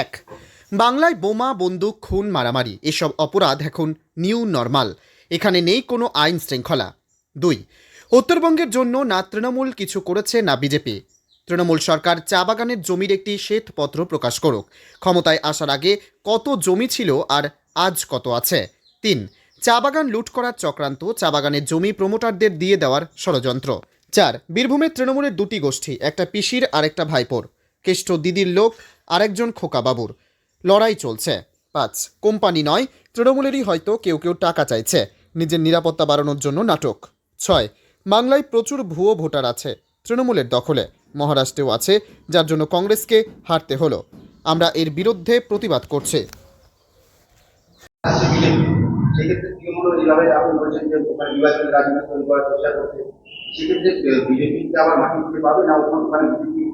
এক। বাংলায় বোমা, বন্দুক, খুন, মারামারি, এসব অপরাধ এখন নিউ নর্মাল। এখানে নেই কোনো আইন শৃঙ্খলা। দুই, উত্তরবঙ্গের জন্য না তৃণমূল কিছু করেছে না বিজেপি। তৃণমূল সরকার চা বাগানের জমির একটি শ্বেতপত্র প্রকাশ করুক। ক্ষমতায় আসার আগে কত জমি ছিল আর আজ কত আছে? তিন, চা বাগান লুট করার চক্রান্ত চা বাগানের জমি প্রমোটারদের দিয়ে দেওয়ার ষড়যন্ত্র। চার, বীরভূমের তৃণমূলের দুটি গোষ্ঠী, একটা পিসির আর একটা ভাইপোর। কেষ্ট দিদির লোক আরেকজন খোকাবাবুর লড়াই চলছে। পাঁচ, কোম্পানি নয়, তৃণমূলেরই হয়তো কেউ কেউ টাকা চাইছে। নিজের নিরাপত্তা বাড়ানোর জন্য নাটক। ছয়, বাংলায় প্রচুর ভুয়ো ভোটার আছে তৃণমূলের দখলে। মহারাষ্ট্রেও আছে, যার জন্য কংগ্রেসকে হারতে হলো। আমরা এর বিরুদ্ধে প্রতিবাদ করছি। সেক্ষেত্রে বিজেপিকে আবার মাটি না? ওখানে বিজেপি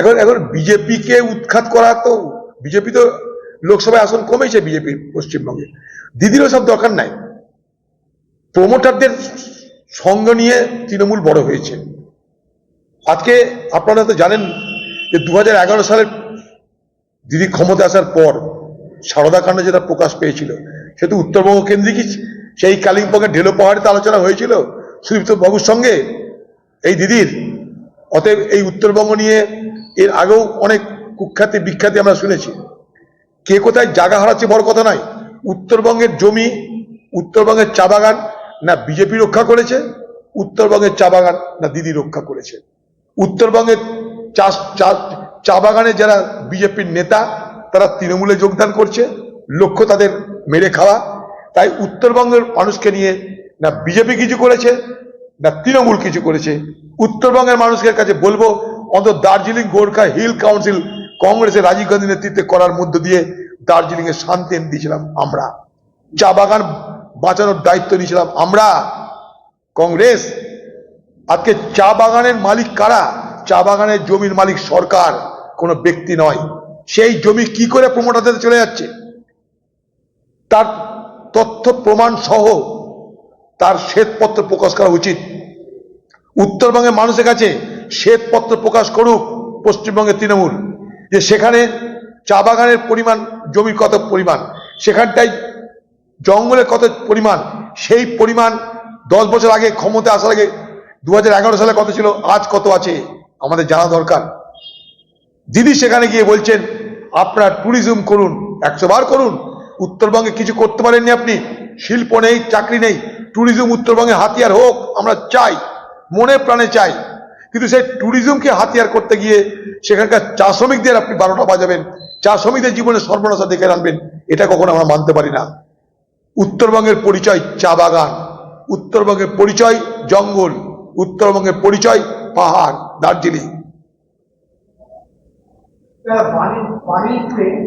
এখন এখন বিজেপিকে উৎখাত করা তো, বিজেপি তো লোকসভায় আসন কমেছে বিজেপির পশ্চিমবঙ্গে। দিদিরও সব দরকার নাই। প্রমোটারদের সঙ্গ নিয়ে তৃণমূল বড় হয়েছে। আজকে আপনারা তো জানেন যে দু হাজার এগারো সালের দিদি ক্ষমতা আসার পর সারদা কাণ্ড যেটা প্রকাশ পেয়েছিল, সে তো উত্তরবঙ্গ কেন্দ্রিকই সেই কালিম্পংয়ের ঢেলো পাহাড়িতে আলোচনা হয়েছিল। সুদীপ্ত বাবুর সঙ্গে এই দিদির অতএব এই উত্তরবঙ্গ নিয়ে এর আগেও অনেক কুখ্যাতি, বিখ্যাতি আমরা শুনেছি। কে কোথায় জায়গা হারাচ্ছে বড় কথা নয়। উত্তরবঙ্গের জমি, উত্তরবঙ্গের চা বাগান না বিজেপি রক্ষা করেছে, উত্তরবঙ্গের চা বাগান না দিদি রক্ষা করেছে। উত্তরবঙ্গের চাষ, চা- বাগানের যারা বিজেপির নেতা, তারা তৃণমূলে যোগদান করছে, লক্ষ্য তাদের মেরে খাওয়া। তাই উত্তরবঙ্গের মানুষকে নিয়ে না বিজেপি কিছু করেছে না, তৃণমূল কিছু করেছে। উত্তরবঙ্গের মানুষের কাছে বলব, অন্তত দার্জিলিং, গোর্খা হিল কাউন্সিল কংগ্রেসের রাজীব গান্ধী নেতৃত্বে করার মধ্য দিয়ে দার্জিলিং এ শান্তি এনে দিয়েছিলাম আমরা। চা বাগান বাঁচানোর দায়িত্ব নিয়েছিলাম আমরা। কংগ্রেস, আজকে চা বাগানের মালিক কারা? চা বাগানের জমির মালিক সরকার, কোনো ব্যক্তি নয়। সেই জমি কি করে প্রমোটারদের চলে যাচ্ছে? তার তথ্য, প্রমাণ সহ তার শ্বেতপত্র প্রকাশ করা উচিত। উত্তরবঙ্গের মানুষের কাছে শ্বেতপত্র প্রকাশ করুক পশ্চিমবঙ্গের তৃণমূল। যে সেখানে চা বাগানের পরিমাণ, জমির কত পরিমাণ সেখানটায় জঙ্গলের কত পরিমাণ, সেই পরিমাণ দশ বছর আগে, ক্ষমতা আসার আগে দু হাজার এগারো সালে কত ছিল, আজ কত আছে, আমাদের জানা দরকার। দিদি সেখানে গিয়ে বলছেন, আপনার ট্যুরিজম করুন, একশো বার করুন, উত্তরবঙ্গে কিছু করতে পারেননি আপনি, শিল্প নেই, চাকরি নেই ট্যুরিজম উত্তরবঙ্গে হাতিয়ার হোক, আমরা চাই, মনে প্রাণে চাই। কিন্তু সেই ট্যুরিজমকে হাতিয়ার করতে গিয়ে সেখানকার চা শ্রমিকদের আপনি বারোটা বাজাবেন, চা শ্রমিকদের জীবনে সর্বনাশা দেখে আনবেন, এটা কখনো আমরা মানতে পারি না। উত্তরবঙ্গের পরিচয় চা বাগান, উত্তরবঙ্গের পরিচয় জঙ্গল, উত্তরবঙ্গের পরিচয় পাহাড়, দার্জিলিং।